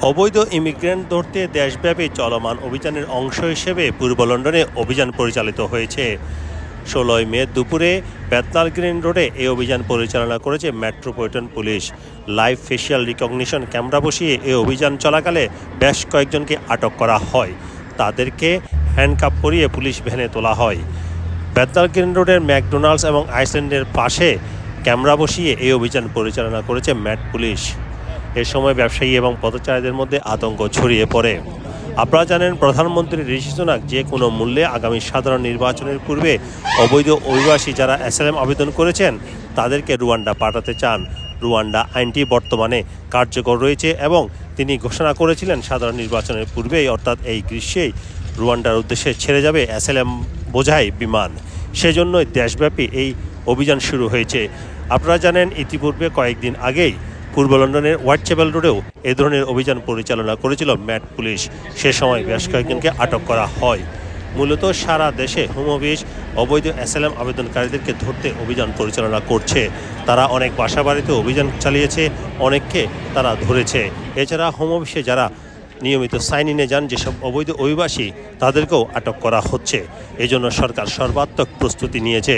অবৈধ ইমিগ্রেন্ট ধরতে দেশব্যাপী চলমান অভিযানের অংশ হিসেবে পূর্ব লন্ডনে অভিযান পরিচালিত হয়েছে। ষোলোই মে দুপুরে বেতনাল গ্রিন রোডে এই অভিযান পরিচালনা করেছে metropolitan police. Live facial recognition camera বসিয়ে এই অভিযান চলাকালে বেশ কয়েকজনকে আটক করা হয়। তাদেরকে হ্যান্ডকাপ পরিয়ে পুলিশ ভ্যানে তোলা হয়। বেতনাল গ্রিন রোডের ম্যাকডোনাল্ডস এবং আইসল্যান্ডের পাশে ক্যামেরা বসিয়ে এই অভিযান পরিচালনা করেছে ম্যাট পুলিশ। এ সময় ব্যবসায়ী এবং পথচারীদের মধ্যে আতঙ্ক ছড়িয়ে পড়ে। আপনারা জানেন, প্রধানমন্ত্রী ঋষি সুনাক যে কোনো মূল্যে আগামী সাধারণ নির্বাচনের পূর্বে অবৈধ অভিবাসী যারা অ্যাসাইলাম আবেদন করেছেন, তাদেরকে রুয়ান্ডা পাঠাতে চান। রুয়ান্ডা আইনটি বর্তমানে কার্যকর রয়েছে এবং তিনি ঘোষণা করেছিলেন, সাধারণ নির্বাচনের পূর্বেই, অর্থাৎ এই গ্রীষ্মেই, রুয়ান্ডার উদ্দেশ্যে ছেড়ে যাবে অ্যাসাইলাম বোঝাই বিমান। সেজন্যই দেশব্যাপী এই অভিযান শুরু হয়েছে। আপনারা জানেন, ইতিপূর্বে কয়েকদিন আগেই পূর্ব লন্ডনের হোয়াইট চ্যাপেল রোডেও এ ধরনের অভিযান পরিচালনা করেছিল ম্যাট পুলিশ। সে সময় বেশ কয়েকজনকে আটক করা হয়। মূলত সারা দেশে হোম অফিস অবৈধ অ্যাসালাম আবেদনকারীদেরকে ধরতে অভিযান পরিচালনা করছে। তারা অনেক বাসা বাড়িতে অভিযান চালিয়েছে, অনেককে তারা ধরেছে। এছাড়া হোম অফিসে যারা নিয়মিত সাইন ইনে যান, যেসব অবৈধ অভিবাসী, তাদেরকেও আটক করা হচ্ছে। এজন্য সরকার সর্বাত্মক প্রস্তুতি নিয়েছে।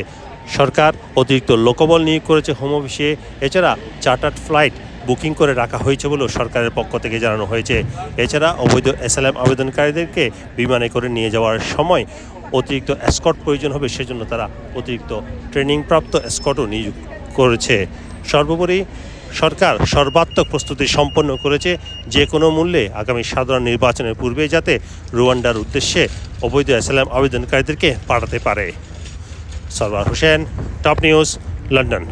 সরকার অতিরিক্ত লোকবল নিয়োগ করেছে হোম অফিসে এছাড়া চার্টার্ড ফ্লাইট বুকিং করে রাখা হয়েছে বলেও সরকারের পক্ষ থেকে জানানো হয়েছে। এছাড়া অবৈধ এসএলএম আবেদনকারীদেরকে বিমানে করে নিয়ে যাওয়ার সময় অতিরিক্ত স্কট প্রয়োজন হবে, সেজন্য তারা অতিরিক্ত ট্রেনিংপ্রাপ্ত স্কটও নিয়োগ করেছে। সর্বোপরি সরকার সর্বাত্মক প্রস্তুতি সম্পন্ন করেছে যে কোনো মূল্যে আগামী সাধারণ নির্বাচনের পূর্বে যাতে রুয়ান্ডার উদ্দেশ্যে অবৈধ অ্যাসালাম আবেদনকারীদেরকে পাঠাতে পারে। Sarwar Hossain, top news, London.